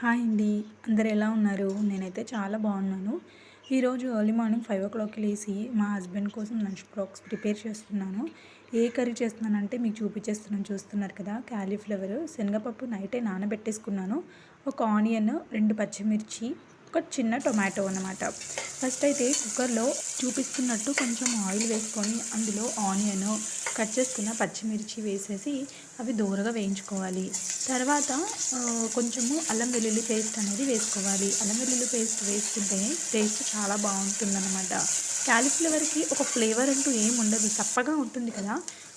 Hi అండి. అందరు ఎలా ఉన్నారు? నేనైతే చాలా బాగున్నాను. ఈరోజు ఎర్లీ మార్నింగ్ ఫైవ్ ఓ క్లాక్కి లేచి మా హస్బెండ్ కోసం లంచ్ బాక్స్ ప్రిపేర్ చేస్తున్నాను. ఏ కర్రీ చేస్తున్నానంటే మీకు చూపించేస్తున్నాను. చూస్తున్నారు కదా క్యాలీఫ్లవర్ శనగపప్పు నైటే నానబెట్టేసుకున్నాను. ఒక ఆనియన్ రెండు పచ్చిమిర్చి ఒక చిన్న టొమాటో అనమాట ఫస్ట్ అయితే కుక్కర్లో చూపిస్తున్నట్టు కొంచెం ఆయిల్ వేసుకొని అందులో ఆనియన్ కట్ చేసుకున్న పచ్చిమిర్చి వేసేసి అవి దూరగా వేయించుకోవాలి. తర్వాత కొంచెము అల్లం వెల్లుల్లి పేస్ట్ అనేది వేసుకోవాలి. అల్లం వెల్లుల్లి పేస్ట్ వేసుకుంటే టేస్ట్ చాలా బాగుంటుందన్నమాట. క్యాలీఫ్లవర్కి ఒక ఫ్లేవర్ అంటూ ఏం ఉండదు చప్పగా ఉంటుంది కదా.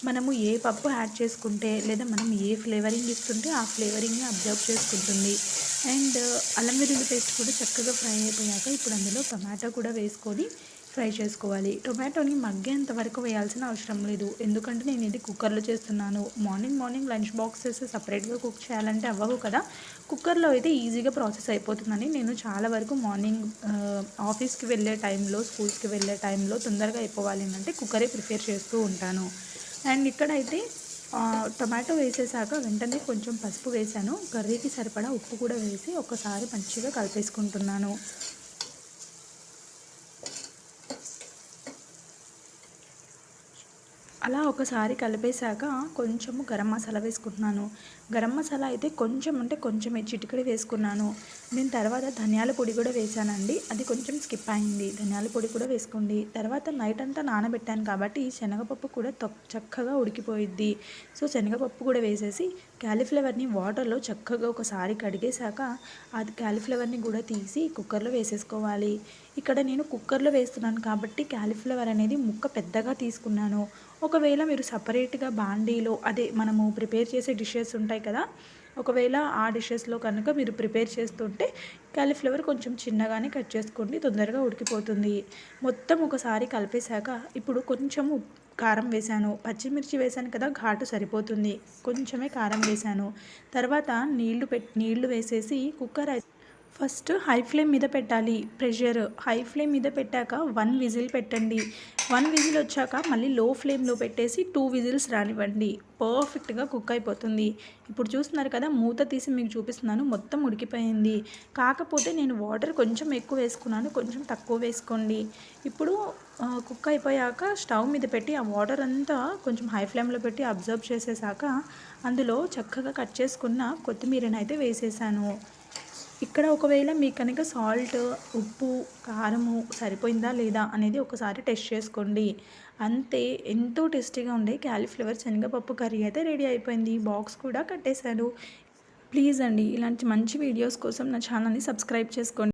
మనము ఏ పప్పు యాడ్ చేసుకుంటే లేదా మనం ఏ ఫ్లేవరింగ్ ఇస్తుంటే ఆ ఫ్లేవరింగ్ని అబ్జర్వ్ చేసుకుంటుంది. అండ్ అల్లం వెల్లుల్లి పేస్ట్ కూడా చక్కగా ఫ్రై అయిపోయాక ఇప్పుడు అందులో టమాటా కూడా వేసుకొని ఫ్రై చేసుకోవాలి. టొమాటోని మగ్గేంత వరకు వేయాల్సిన అవసరం లేదు. ఎందుకంటే నేను ఇది కుక్కర్లో చేస్తున్నాను. మార్నింగ్ మార్నింగ్ లంచ్ బాక్సెస్ సపరేట్గా కుక్ చేయాలంటే అవ్వవు కదా. కుక్కర్లో అయితే ఈజీగా ప్రాసెస్ అయిపోతుందని నేను చాలా వరకు మార్నింగ్ ఆఫీస్కి వెళ్ళే టైంలో స్కూల్స్కి వెళ్ళే టైంలో తొందరగా అయిపోవాలి అంటే కుక్కరే ప్రిపేర్ చేస్తూ ఉంటాను. అండ్ ఇక్కడైతే టొమాటో వేసేసాక వెంటనే కొంచెం పసుపు వేసాను కర్రీకి సరిపడా ఉప్పు కూడా వేసి ఒకసారి మంచిగా కలిపేసుకుంటున్నాను. అలా ఒకసారి కలిపేశాక కొంచెము గరం మసాలా వేసుకుంటున్నాను. గరం మసాలా అయితే కొంచెం అంటే కొంచెమే చిటికడి వేసుకున్నాను. నేను తర్వాత ధనియాల పొడి కూడా వేసానండి అది కొంచెం స్కిప్ అయింది. ధనియాల పొడి కూడా వేసుకోండి. తర్వాత నైట్ అంతా నానబెట్టాను కాబట్టి శనగపప్పు కూడా చక్కగా ఉడికిపోయిద్ది. సో శనగపప్పు కూడా వేసేసి క్యాలీఫ్లవర్ని వాటర్లో చక్కగా ఒకసారి కడిగేశాక అది క్యాలీఫ్లవర్ని కూడా తీసి కుక్కర్లో వేసేసుకోవాలి. ఇక్కడ నేను కుక్కర్లో వేస్తున్నాను కాబట్టి క్యాలీఫ్లవర్ అనేది ముక్క పెద్దగా తీసుకున్నాను. ఒకవేళ మీరు సపరేట్గా బాండీలో అదే మనము ప్రిపేర్ చేసే డిషెస్ ఉంటాయి కదా ఒకవేళ ఆ డిషెస్లో కనుక మీరు ప్రిపేర్ చేస్తుంటే క్యాలీఫ్లవర్ కొంచెం చిన్నగానే కట్ చేసుకోండి తొందరగా ఉడికిపోతుంది. మొత్తం ఒకసారి కలిపేశాక ఇప్పుడు కొంచెం కారం వేశాను. పచ్చిమిర్చి వేశాను కదా ఘాటు సరిపోతుంది. కొంచెమే కారం వేశాను. తర్వాత నీళ్ళు పెట్ నీళ్ళు వేసేసి కుక్కర్ ఫస్ట్ హై ఫ్లేమ్ మీద పెట్టాలి ప్రెషర్. హై ఫ్లేమ్ మీద పెట్టాక వన్ విజిల్ పెట్టండి. వన్ విజిల్ వచ్చాక మళ్ళీ లో ఫ్లేమ్లో పెట్టేసి టూ విజిల్స్ రానివ్వండి. పర్ఫెక్ట్గా కుక్ అయిపోతుంది. ఇప్పుడు చూస్తున్నారు కదా మూత తీసి మీకు చూపిస్తున్నాను. మొత్తం ఉడికిపోయింది. కాకపోతే నేను వాటర్ కొంచెం ఎక్కువ వేసుకున్నాను. కొంచెం తక్కువ వేసుకోండి. ఇప్పుడు కుక్ అయిపోయాక స్టవ్ మీద పెట్టి ఆ వాటర్ అంతా కొంచెం హై ఫ్లేమ్లో పెట్టి అబ్జర్వ్ చేసేసాక అందులో చక్కగా కట్ చేసుకున్న కొత్తిమీరని అయితే వేసేసాను. ఇక్కడ ఒకవేళ మీకు కనుక సాల్ట్ ఉప్పు కారము సరిపోయిందా లేదా అనేది ఒకసారి టెస్ట్ చేసుకోండి. అంతే ఎంతో టేస్టీగా ఉండే క్యాలీఫ్లవర్ శనగపప్పు కర్రీ అయితే రెడీ అయిపోయింది. బాక్స్ కూడా కట్టేశారు. ప్లీజ్ అండి ఇలాంటి మంచి వీడియోస్ కోసం నా ఛానల్ని సబ్స్క్రైబ్ చేసుకోండి.